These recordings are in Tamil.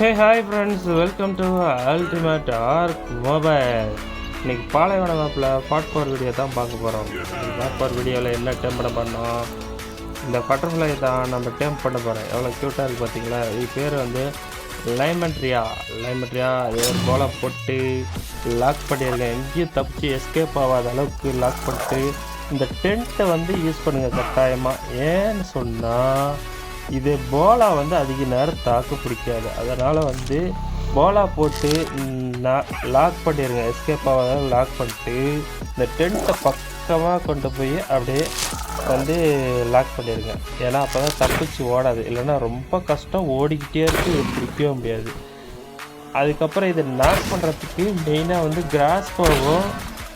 Hey hi friends welcome to ultimate ark mobile இன்னைக்கு பாலைவன மேப்பில் ஃபாட் பவர் வீடியோ தான் பார்க்க போகிறோம் பாட் பவர் வீடியோவில் என்ன டேம் பண்ண பண்ணோம்? இந்த பட்டர்ஃப்ளை தான் நம்ம டேம் பண்ண போகிறோம் எவ்வளோ க்யூட்டாக இருக்குது பார்த்தீங்களா இது பேர் வந்து லைமெண்ட்ரியா லைமெண்ட்ரியா இது ஒரு போல போட்டு லாக் பண்ணியிருக்கேன் எங்கேயும் தப்பிச்சு எஸ்கேப் ஆகாத அளவுக்கு லாக் பண்ணிட்டு இந்த டென்ட்டை வந்து யூஸ் பண்ணுங்கள் கட்டாயமாக ஏன்னு சொன்னால் இது போலா வந்து அதிக நேரம் தாக்கு பிடிக்காது. அதனால் வந்து போலா போட்டு லாக் பண்ணிடுங்க எஸ்கேப் ஆகாத லாக் பண்ணிட்டு இந்த டென்ட்டை பக்கமாக கொண்டு போய் அப்படியே வந்து லாக் பண்ணிடுங்க ஏன்னா அப்போ தான் தப்பிச்சு ஓடாது. இல்லைன்னா ரொம்ப கஷ்டம். ஓடிக்கிட்டே இருக்கு. பிடிக்கவே முடியாது. அதுக்கப்புறம் இதை நாக் பண்ணுறதுக்கு மெயினாக வந்து கிராஸ் போகும்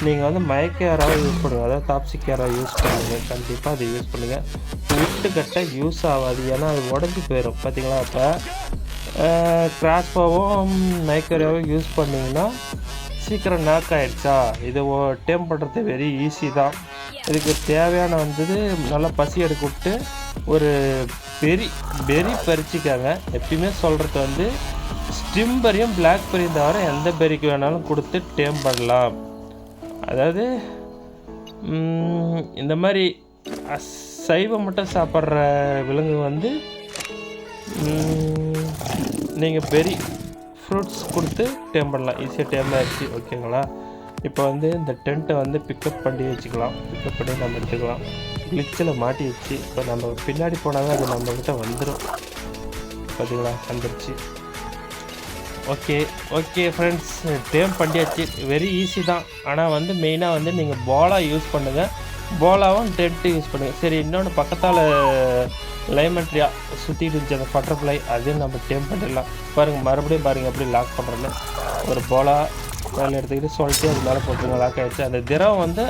நீங்கள் வந்து மயக்கேராவை யூஸ் பண்ணுங்கள் அதாவது யாராவது யூஸ் பண்ணுங்கள் கண்டிப்பாக அதை யூஸ் பண்ணுங்கள் விட்டு கட்ட யூஸ் ஆகாது. ஏன்னா அது உடஞ்சி போயிடும் பார்த்தீங்களா அப்போ கிராஸ்பாவும் போவும் யூஸ் பண்ணிங்கன்னா சீக்கிரம் நாக் ஆகிடுச்சா இது டேம் பண்ணுறது வெரி ஈஸி தான். இதுக்கு தேவையான வந்தது நல்லா பசி எடுக்க விட்டு ஒரு பெரி பெரி பறிச்சிக்காங்க. எப்பயுமே சொல்கிறது வந்து ஸ்டிம்பரையும் பிளாக் பெரியும் தவிர எந்த பெரிக்கு வேணாலும் கொடுத்து டேம் பண்ணலாம். அதாவது இந்த மாதிரி சைவம் மட்டும் சாப்பிட்ற விலங்கு வந்து நீங்கள் பெரிய ஃப்ரூட்ஸ் கொடுத்து டேம் பண்ணலாம். ஈஸியாக டேம் ஆகிடுச்சு ஓகேங்களா இப்போ வந்து இந்த டென்ட்டை வந்து பிக்கப் பண்ணி வச்சுக்கலாம். பிக்கப் பண்ணி நம்ம எடுத்துக்கலாம். கிளிச்சில் மாட்டி வச்சு இப்போ நம்ம பின்னாடி போனால் தான் அது நம்மக்கிட்ட வந்துடும் பார்த்தீங்களா? வந்துடுச்சு ஓகே ஓகே ஃப்ரெண்ட்ஸ் டேம் பண்ணியாச்சு வெரி ஈஸி தான். ஆனால் வந்து மெயினாக வந்து நீங்கள் போலா யூஸ் பண்ணுங்கள் போலாவும் டென்ட்டு யூஸ் பண்ணுங்கள் சரி இன்னொன்று பக்கத்தால் லைமெட்ரியா சுற்றிட்டு இருந்துச்சு அந்த பட்டர்ஃப்ளை அதையும் நம்ம டேம் பண்ணிடலாம். பாருங்கள் மறுபடியும் பாருங்கள் எப்படி லாக் பண்ணுறேன்னு ஒரு போலா மேலே எடுத்துக்கிட்டு சொல்லிட்டு அது மேலே போட்டுருங்க லாக் ஆகிடுச்சு அந்த திரம் வந்து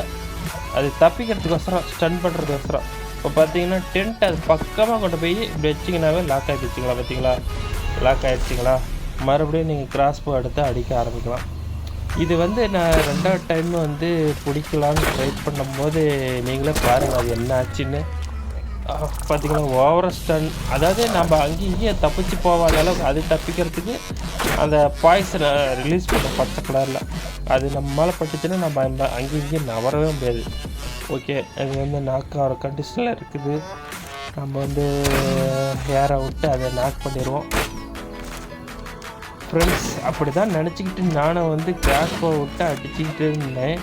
அது தப்பிக்கிறதுக்கோசரம் ஸ்டன் பண்ணுறதுக்கோசரம் இப்போ பார்த்தீங்கன்னா டென்ட் அது பக்கமாக கொண்டு போய் இப்படி வச்சிங்கனாவே லாக் ஆகிடுச்சிங்களா பார்த்தீங்களா லாக் ஆகிடுச்சிங்களா மறுபடியும் நீங்கள் கிராஸ் போ எடுத்து அடிக்க ஆரம்பிக்கலாம். இது வந்து நான் ரெண்டாவது டைம் வந்து பிடிக்கலான்னு ட்ரை பண்ணும்போது நீங்களே பாருங்கள் அது என்ன ஆச்சுன்னு. ஆஹ், ஓவர ஸ்டன் அதாவது நம்ம அங்கேயும் இங்கேயும் தப்பிச்சு போகாத அளவுக்கு அது தப்பிக்கிறதுக்கு அந்த பாய்ஸனை ரிலீஸ் பண்ண பச்சை கலரில் அது நம்ம மேலே பட்டுச்சுன்னா நம்ம அங்கேயும் இங்கேயும் நவரவே முடியாது. ஓகே அது வந்து நாக் ஆகிற கண்டிஷனில் இருக்குது. நம்ம வந்து ஏற விட்டு அதை நாக் பண்ணிடுவோம். ஃப்ரெண்ட்ஸ் அப்படி தான் நினச்சிக்கிட்டு நானும் வந்து கிராஸ் போ விட்டு அடிச்சுக்கிட்டு இருந்தேன்.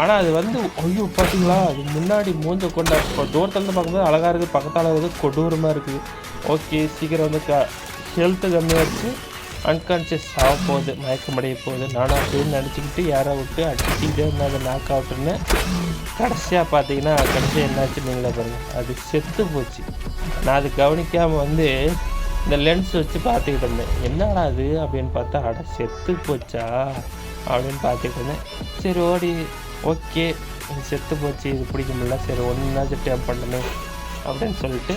ஆனால் அது வந்து ஐயோ பார்த்தீங்களா அது முன்னாடி மூஞ்ச கொண்டா இப்போ தூரத்துலேருந்து பார்க்கும்போது அழகாக இருக்குது. பக்கத்தால் இருக்குது கொடூரமாக இருக்குது. ஓகே சீக்கிரம் வந்து க ஹெல்த்து கம்மியாகிடுச்சு அன்கான்ஷியஸ் ஆக போகுது மயக்கமடைய போகுது. நானும் அப்படின்னு நினச்சிக்கிட்டு யாரை விட்டு அடிச்சுக்கிட்டே இருந்தால் அதை நாக் அவுட்டுன்னு கடைசியாக பார்த்தீங்கன்னா கடைசியாக என்னாச்சு நீங்களே பாருங்கள் அது செத்து போச்சு. நான் அது கவனிக்காமல் வந்து இந்த லென்ஸ் வச்சு பார்த்துக்கிட்டு இருந்தேன். என்னடா அது அப்படின்னு பார்த்தா அட செத்து போச்சா? அப்படின்னு பார்த்துக்கிட்டு இருந்தேன். சரி ஓடி. ஓகே. இது செத்து போச்சு. இது பிடிக்க முடியல. சரி ஒன்றாச்சும் டேப் பண்ணணும் அப்படின்னு சொல்லிட்டு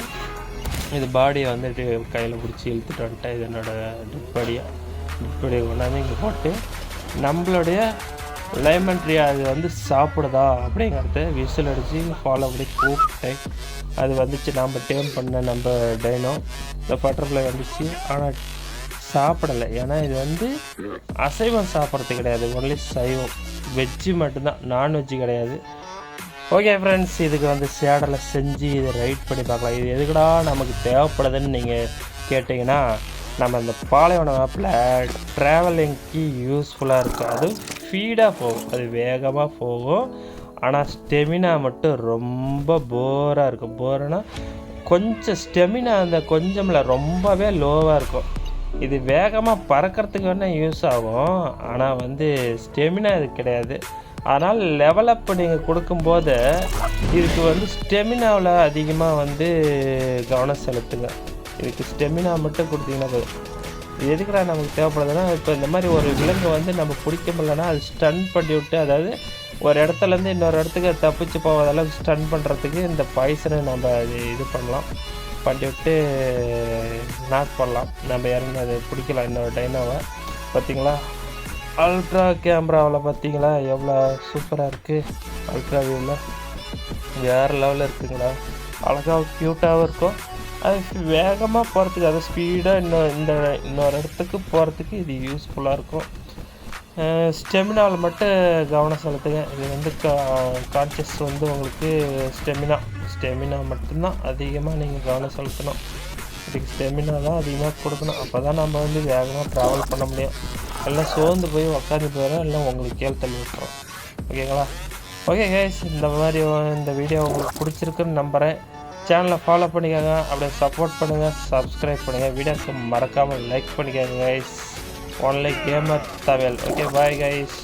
இது பாடியை வந்துட்டு கையில் பிடிச்சி இழுத்துட்டு வந்துட்டேன். இது என்னோட டிப்படியாக பாடியை கொண்டாந்து இங்கே போட்டு நம்மளுடைய லைமன் அது வந்து சாப்பிடுதா அப்படிங்கிறத விசில் அடித்து ஃபாலோ பண்ணி கூப்பிட்டேன் அது வந்துச்சு. நம்ம டேம் பண்ண நம்ம டைனோ இந்த பட்டர்ஃப்ளை வந்துச்சு. ஆனால் சாப்பிடலை. ஏன்னா இது வந்து அசைவம் சாப்பிட்றது கிடையாது. ஒன்லி சைவம். வெஜ்ஜு மட்டும்தான். நான்வெஜ்ஜு கிடையாது. ஓகே ஃப்ரெண்ட்ஸ் இதுக்கு வந்து சேடலை செஞ்சு இதை ரைட் பண்ணி பார்க்கலாம். இது எதுக்குடா நமக்கு தேவைப்படுதுன்னு நீங்கள் கேட்டிங்கன்னா நம்ம இந்த பாலைவன மேப்பில் ட்ராவலிங்க்கு யூஸ்ஃபுல்லாக இருக்கும் அதுவும் ஸ்பீடாக போகும் அது வேகமாக போகும். ஆனால் ஸ்டெமினா மட்டும் ரொம்ப போராக இருக்கும். போர்னா கொஞ்சம் ஸ்டெமினா அந்த கொஞ்சமில் ரொம்பவே லோவாக இருக்கும். இது வேகமாக பறக்கிறதுக்கு வேணால் யூஸ் ஆகும். ஆனால் வந்து ஸ்டெமினா இது கிடையாது. அதனால் லெவலப் நீங்கள் கொடுக்கும்போது இதுக்கு வந்து ஸ்டெமினாவில் அதிகமாக வந்து கவனம் செலுத்துங்க. இதுக்கு ஸ்டெமினா மட்டும் கொடுத்தீங்கன்னா போதும். எதுக்குடா நமக்கு தேவைப்படுதுன்னா இப்போ இந்த மாதிரி ஒரு விலங்கு வந்து நம்ம பிடிக்க முடியலன்னா அது ஸ்டன் பண்ணி விட்டு அதாவது ஒரு இடத்துலேருந்து இன்னொரு இடத்துக்கு தப்பிச்சு போவதெல்லாம் ஸ்டன் பண்ணுறதுக்கு இந்த பாய்சனை நம்ம அது இது பண்ணலாம். பண்ணி விட்டு நாக் பண்ணலாம். நம்ம இறங்கி அதை பிடிக்கலாம் இன்னொரு டைனாவை பார்த்தீங்களா அல்ட்ரா கேமராவில் பார்த்தீங்களா எவ்வளோ சூப்பராக இருக்குது அல்ட்ரா வியூவில் வேறு லெவலில் இருக்குங்களா? அழகாக க்யூட்டாகவும் இருக்கும். அது வேகமாக போகிறதுக்கு அது ஸ்பீடாக இன்னும் இந்த இன்னொரு இடத்துக்கு போகிறதுக்கு இது யூஸ்ஃபுல்லாக இருக்கும். ஸ்டெமினாவில் மட்டும் கவனம் செலுத்துங்க. இது வந்து கான்ஷியஸ் வந்து உங்களுக்கு ஸ்டெமினா ஸ்டெமினா மட்டும்தான் அதிகமாக நீங்கள் கவனம் செலுத்தணும். இதுக்கு ஸ்டெமினா தான் அதிகமாக கொடுக்கணும். அப்போ தான் நம்ம வந்து வேகமாக ட்ராவல் பண்ண முடியும். எல்லாம் சோர்ந்து போய் உக்காந்து போயிடும் எல்லாம் உங்களுக்கு கீழே தள்ளி விட்டுரும். ஓகேங்களா ஓகே கேஸ் இந்த மாதிரி இந்த வீடியோ உங்களுக்கு பிடிச்சிருக்குன்னு நம்புகிறேன் சேனலை ஃபாலோ பண்ணிக்கோங்க. அப்படியே சப்போர்ட் பண்ணுங்கள் சப்ஸ்கிரைப் பண்ணுங்கள் வீடியோக்கு மறக்காமல் லைக் பண்ணிக்கோங்க கைஸ் ஒன்லி கேமர் தவேல் ஓகே பாய் கைஸ்